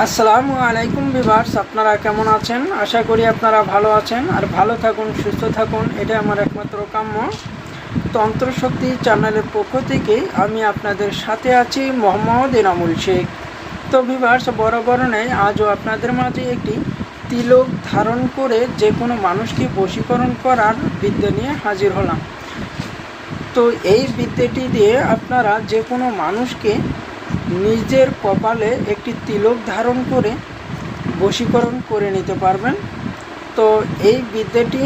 আসসালামু আলাইকুম বিভার্স আপনারা কেমন আছেন? আশা করি আপনারা ভালো আছেন আর ভালো থাকুন, সুস্থ থাকুন এটা আমার একমাত্র কাম্য। তন্ত্রশক্তি চ্যানেলের পক্ষ থেকে আমি আপনাদের সাথে আছি মোহাম্মদ এনামুল শেখ। তো বিভার্স বরাবর নেই আজও আপনাদের মাঝে একটি তিলক ধারণ করে যে কোনো মানুষকে বশীকরণ করার বিদ্যা নিয়ে হাজির হলাম। তো এই বিদ্যাটি দিয়ে আপনারা যে কোনো মানুষকে নিজের কপালে একটি তিলক ধারণ করে বশীকরণ করে নিতে পারবেন। তো এই বিদ্যাটি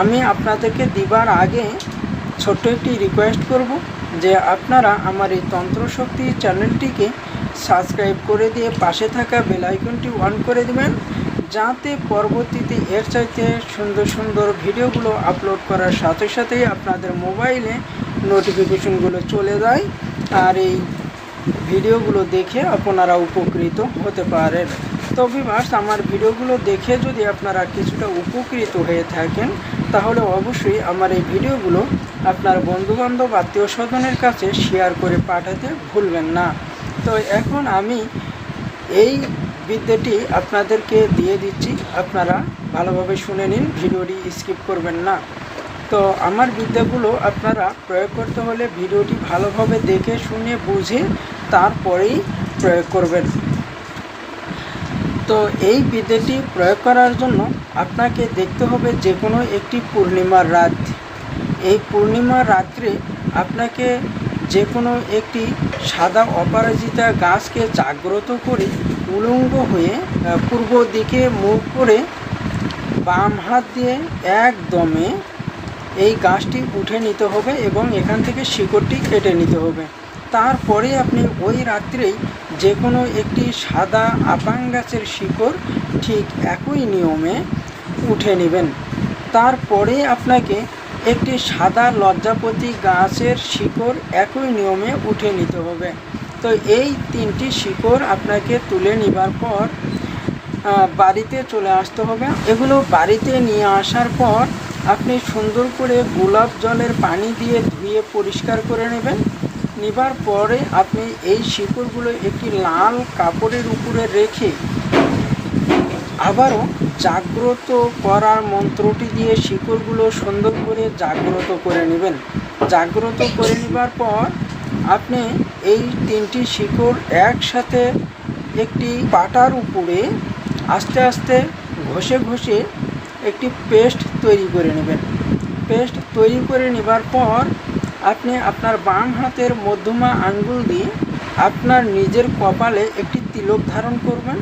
আমি আপনাদেরকে দিবার আগে ছোট্ট একটি রিকোয়েস্ট করব যে আপনারা আমার এই তন্ত্রশক্তি চ্যানেলটিকে সাবস্ক্রাইব করে দিয়ে পাশে থাকা বেল আইকনটি অন করে দেবেন, যাতে পরবর্তীতে এর চাইতে সুন্দর সুন্দর ভিডিওগুলো আপলোড করার সাথে সাথেই আপনাদের মোবাইলে নোটিফিকেশনগুলো চলে যায়। আর এই ভিডিওগুলো দেখে আপনারা উপকৃত হতে পারেন। তো বিভাস আমার ভিডিওগুলো দেখে যদি আপনারা কিছুটা উপকৃত হয়ে থাকেন, তাহলে অবশ্যই আমার এই ভিডিওগুলো আপনার বন্ধুবান্ধব আত্মীয় স্বজনের কাছে শেয়ার করে পাঠাতে ভুলবেন না। তো এখন আমি এই বিদ্যাটি আপনাদেরকে দিয়ে দিচ্ছি। আপনারা ভালোভাবে শুনে নিন, ভিডিওটি স্কিপ করবেন না। তো আমার বিদ্যাগুলো আপনারা প্রয়োগ করতে হলে ভিডিওটি ভালোভাবে দেখে, শুনে, বুঝে তারপরেই প্রয়োগ করবেন। তো এই বিদ্যাটি প্রয়োগ করার জন্য আপনাকে দেখতে হবে যে কোনো একটি পূর্ণিমার রাত। এই পূর্ণিমার রাত্রে আপনাকে যে কোনো একটি সাদা অপরাজিতা গাছকে জাগ্রত করে উলঙ্গ হয়ে পূর্ব দিকে মুখ করে বাম হাত দিয়ে একদমে এই গাছটি উঠে নিতে হবে এবং এখান থেকে শিকড়টি কেটে নিতে হবে। তারপরে আপনি ওই রাত্রেই যে কোনো একটি সাদা আপাং গাছের শিকড় ঠিক একই নিয়মে উঠে নেবেন। তারপরে আপনাকে একটি সাদা লজ্জাপতি গাছের শিকড় একই নিয়মে উঠে নিতে হবে। তো এই তিনটি শিকড় আপনাকে তুলে নেবার পর বাড়িতে চলে আসতে হবে। এগুলো বাড়িতে নিয়ে আসার পর আপনি সুন্দর করে গোলাপ জলের পানি দিয়ে ধুয়ে পরিষ্কার করে নেবেন। নেবার পরে আপনি এই শিকড়গুলো একটি লাল কাপড়ের উপরে রেখে আবারও জাগ্রত করার মন্ত্রটি দিয়ে শিকড়গুলো সুন্দর করে জাগ্রত করে নেবেন। জাগ্রত করে নেবার পর আপনি এই তিনটি শিকড় একসাথে একটি পাটার উপরে আস্তে আস্তে ঘষে ঘষে একটি পেস্ট তৈরি করে নেবেন। পেস্ট তৈরি করে নেবার পর আপনি আপনার বাম হাতের মধ্যমা আঙ্গুল দিয়ে আপনার নিজের কপালে একটি তিলক ধারণ করবেন।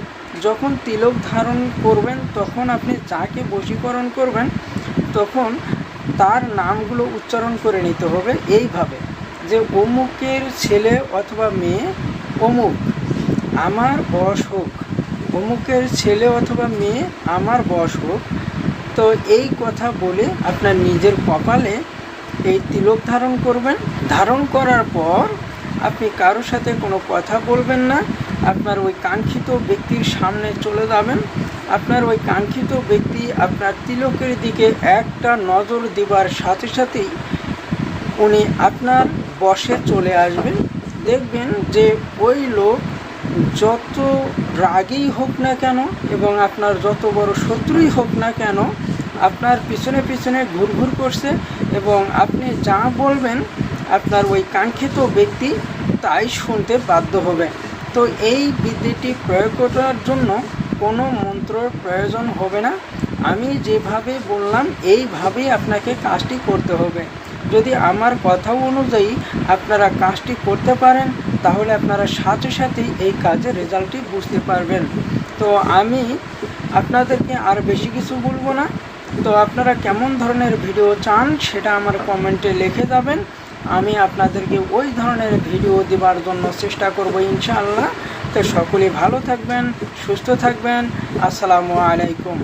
যখন তিলক ধারণ করবেন, তখন আপনি যাকে বশীকরণ করবেন, তখন তার নামগুলো উচ্চারণ করে নিতে হবে। এইভাবে যে অমুকের ছেলে অথবা মেয়ে, অমুক আমার বয়স হোক, অমুকের ছেলে অথবা মেয়ে আমার বয়স হোক তো এই কথা বলে আপনার নিজের কপালে এই তিলক ধারণ করবেন। ধারণ করার পর আপনি কারোর সাথে কোনো কথা বলবেন না। আপনার ওই কাঙ্ক্ষিত ব্যক্তির সামনে চলে যাবেন। আপনার ওই কাঙ্ক্ষিত ব্যক্তি আপনার তিলকের দিকে একটা নজর দেবার সাথে সাথেই উনি আপনার বসে চলে আসবেন। দেখবেন যে ওই লোক যত রাগেই হোক না কেন এবং আপনার যত বড় শত্রুই হোক না কেন আপনার পিছনে পিছনে ঘুরঘুর করছে এবং আপনি যা বলবেন আপনার ওই কাঙ্ক্ষিত ব্যক্তি তাই শুনতে বাধ্য হবে। তো এই বিদ্যুৎটি প্রয়োগ করার জন্য কোনো মন্ত্রর প্রয়োজন হবে না। আমি যেভাবে বললাম, এইভাবেই আপনাকে কাজটি করতে হবে। যদি আমার কথা অনুযায়ী আপনারা কাজটি করতে পারেন, তাহলে আপনারা সাথে সাথেই এই কাজের রেজাল্টটি বুঝতে পারবেন। তো আমি আপনাদেরকে আর বেশি কিছু বলব না। তো আপনারা কেমন ধরনের ভিডিও চান সেটা আমার কমেন্টে লিখে যাবেন। আমি আপনাদেরকে ওই ধরনের ভিডিও দেওয়ার জন্য চেষ্টা করব ইনশাআল্লাহ। তো সকলে ভালো থাকবেন, সুস্থ থাকবেন। আসসালামু আলাইকুম।